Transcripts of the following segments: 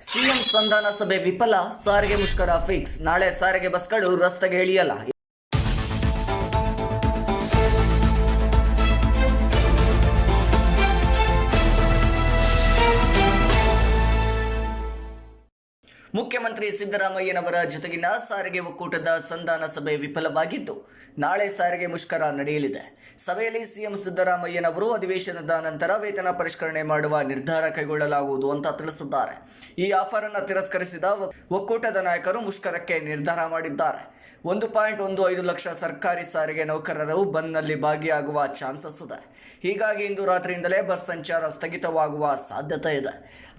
CM ಸಂಧಾನ ಸಭೆ ವಿಫಲ ಸಾರಿಗೆ ಮುಷ್ಕರ ಫಿಕ್ಸ್. ನಾಳೆ ಸಾರಿಗೆ ಬಸ್ಗಳು ರಸ್ತೆಗೆ ಇಳಿಯಲ್ಲ ಮುಖ್ಯಮಂತ್ರಿ ಸಿದ್ದರಾಮಯ್ಯನವರ ಜೊತೆಗಿನ ಸಾರಿಗೆ ಒಕ್ಕೂಟದ ಸಂಧಾನ ಸಭೆ ವಿಫಲವಾಗಿದ್ದು, ನಾಳೆ ಸಾರಿಗೆ ಮುಷ್ಕರ ನಡೆಯಲಿದೆ. ಸಭೆಯಲ್ಲಿ ಸಿಎಂ ಸಿದ್ದರಾಮಯ್ಯನವರು ಅಧಿವೇಶನದ ನಂತರ ವೇತನ ಪರಿಷ್ಕರಣೆ ಮಾಡುವ ನಿರ್ಧಾರ ಕೈಗೊಳ್ಳಲಾಗುವುದು ಅಂತ ತಿಳಿಸಿದ್ದಾರೆ. ಈ ಆಫರ್ ಅನ್ನು ತಿರಸ್ಕರಿಸಿದ ಒಕ್ಕೂಟದ ನಾಯಕರು ಮುಷ್ಕರಕ್ಕೆ ನಿರ್ಧಾರ ಮಾಡಿದ್ದಾರೆ. ಒಂದು ಪಾಯಿಂಟ್ ಒಂದು ಐದು ಲಕ್ಷ ಸರ್ಕಾರಿ ಸಾರಿಗೆ ನೌಕರರು ಬಂದ್ನಲ್ಲಿ ಭಾಗಿಯಾಗುವ ಚಾನ್ಸಸ್ ಇದೆ. ಹೀಗಾಗಿ ಇಂದು ರಾತ್ರಿಯಿಂದಲೇ ಬಸ್ ಸಂಚಾರ ಸ್ಥಗಿತವಾಗುವ ಸಾಧ್ಯತೆ ಇದೆ.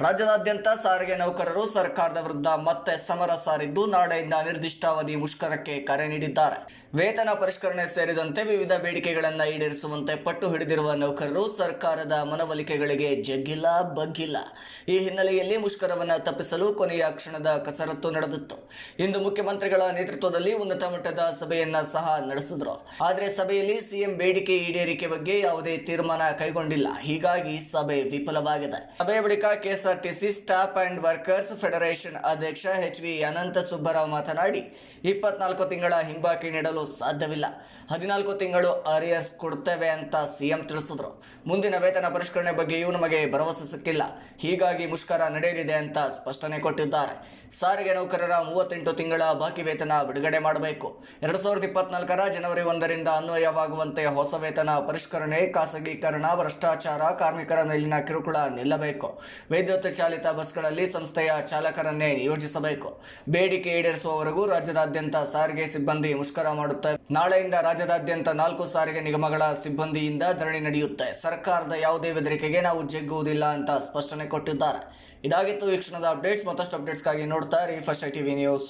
ರಾಜ್ಯದಾದ್ಯಂತ ಸಾರಿಗೆ ನೌಕರರು ಸರ್ಕಾರದ ವಿರುದ್ಧ ಮತ್ತೆ ಸಮರ ಸಾರಿದ್ದು ನಾಳೆಯಿಂದ ಅನಿರ್ದಿಷ್ಟಾವಧಿ ಮುಷ್ಕರಕ್ಕೆ ಕರೆ ನೀಡಿದ್ದಾರೆ. ವೇತನ ಪರಿಷ್ಕರಣೆ ಸೇರಿದಂತೆ ವಿವಿಧ ಬೇಡಿಕೆಗಳನ್ನು ಈಡೇರಿಸುವಂತೆ ಪಟ್ಟು ಹಿಡಿದಿರುವ ನೌಕರರು ಸರ್ಕಾರದ ಮನವೊಲಿಕೆಗಳಿಗೆ ಜಗ್ಗಿಲ್ಲ ಬಗ್ಗಿಲ್ಲ. ಈ ಹಿನ್ನೆಲೆಯಲ್ಲಿ ಮುಷ್ಕರವನ್ನು ತಪ್ಪಿಸಲು ಕೊನೆಯ ಕ್ಷಣದ ಕಸರತ್ತು ನಡೆದಿತ್ತು. ಇಂದು ಮುಖ್ಯಮಂತ್ರಿಗಳ ನೇತೃತ್ವದಲ್ಲಿ ಉನ್ನತ ಮಟ್ಟದ ಸಭೆಯನ್ನ ಸಹ ನಡೆಸಿದ್ರು. ಆದರೆ ಸಭೆಯಲ್ಲಿ ಸಿಎಂ ಬೇಡಿಕೆ ಈಡೇರಿಕೆ ಬಗ್ಗೆ ಯಾವುದೇ ತೀರ್ಮಾನ ಕೈಗೊಂಡಿಲ್ಲ. ಹೀಗಾಗಿ ಸಭೆ ವಿಫಲವಾಗಿದೆ. ಸಭೆಯ ಬಳಿಕ KSRTC staff and workers federation ಅಧ್ಯಕ್ಷ ಎಚ್ ವಿ ಅನಂತ ಸುಬ್ಬರಾವ್ ಮಾತನಾಡಿ, ಇಪ್ಪತ್ನಾಲ್ಕು ತಿಂಗಳ ಹಿಂಬಾಕಿ ನೀಡಲು ಸಾಧ್ಯವಿಲ್ಲ. ಹದಿನಾಲ್ಕು ತಿಂಗಳು ಅರಿಯರ್ಸ್ ಕೊಡ್ತೇವೆ ಅಂತ ಸಿಎಂ ತಿಳಿಸಿದ್ರು. ಮುಂದಿನ ವೇತನ ಪರಿಷ್ಕರಣೆ ಬಗ್ಗೆಯೂ ನಮಗೆ ಭರವಸೆ ಸಿಕ್ಕಿಲ್ಲ. ಹೀಗಾಗಿ ಮುಷ್ಕರ ನಡೆಯಲಿದೆ ಅಂತ ಸ್ಪಷ್ಟನೆ ಕೊಟ್ಟಿದ್ದಾರೆ. ಸಾರಿಗೆ ನೌಕರರ ಮೂವತ್ತೆಂಟು ತಿಂಗಳ ಬಾಕಿ ವೇತನ ಬಿಡುಗಡೆ ಮಾಡಬೇಕು. ಎರಡ್ ಸಾವಿರದ ಇಪ್ಪತ್ನಾಲ್ಕರ ಜನವರಿ ಒಂದರಿಂದ ಅನ್ವಯವಾಗುವಂತೆ ಹೊಸ ವೇತನ ಪರಿಷ್ಕರಣೆ, ಖಾಸಗೀಕರಣ, ಭ್ರಷ್ಟಾಚಾರ, ಕಾರ್ಮಿಕರ ಮೇಲಿನ ಕಿರುಕುಳ ನಿಲ್ಲಬೇಕು. ವಿದ್ಯುತ್ ಚಾಲಿತ ಬಸ್ಗಳಲ್ಲಿ ಸಂಸ್ಥೆಯ ಚಾಲಕರನ್ನೇ ನಿಯೋಜಿಸಬೇಕು ಬೇಡಿಕೆ ಈಡೇರಿಸುವವರೆಗೂ ರಾಜ್ಯದಾದ್ಯಂತ ಸಾರಿಗೆ ಸಿಬ್ಬಂದಿ ಮುಷ್ಕರ ಮಾಡುತ್ತೆ ನಾಳೆಯಿಂದ ರಾಜ್ಯದಾದ್ಯಂತ ನಾಲ್ಕು ಸಾರಿಗೆ ನಿಗಮಗಳ ಸಿಬ್ಬಂದಿಯಿಂದ ಧರಣಿ ನಡೆಯುತ್ತೆ. ಸರ್ಕಾರದ ಯಾವುದೇ ಬೆದರಿಕೆಗೆ ನಾವು ಜಗ್ಗುವುದಿಲ್ಲ ಅಂತ ಸ್ಪಷ್ಟನೆ ಕೊಟ್ಟಿದ್ದಾರೆ. ಇದಾಗಿತ್ತು ವೀಕ್ಷಣದ ಕ್ಷಣದ ಅಪ್ಡೇಟ್ಸ್. ಮತ್ತಷ್ಟು ಅಪ್ಡೇಟ್ಸ್ಗಾಗಿ ನೋಡ್ತಾ ಇರಿ. First I TV news.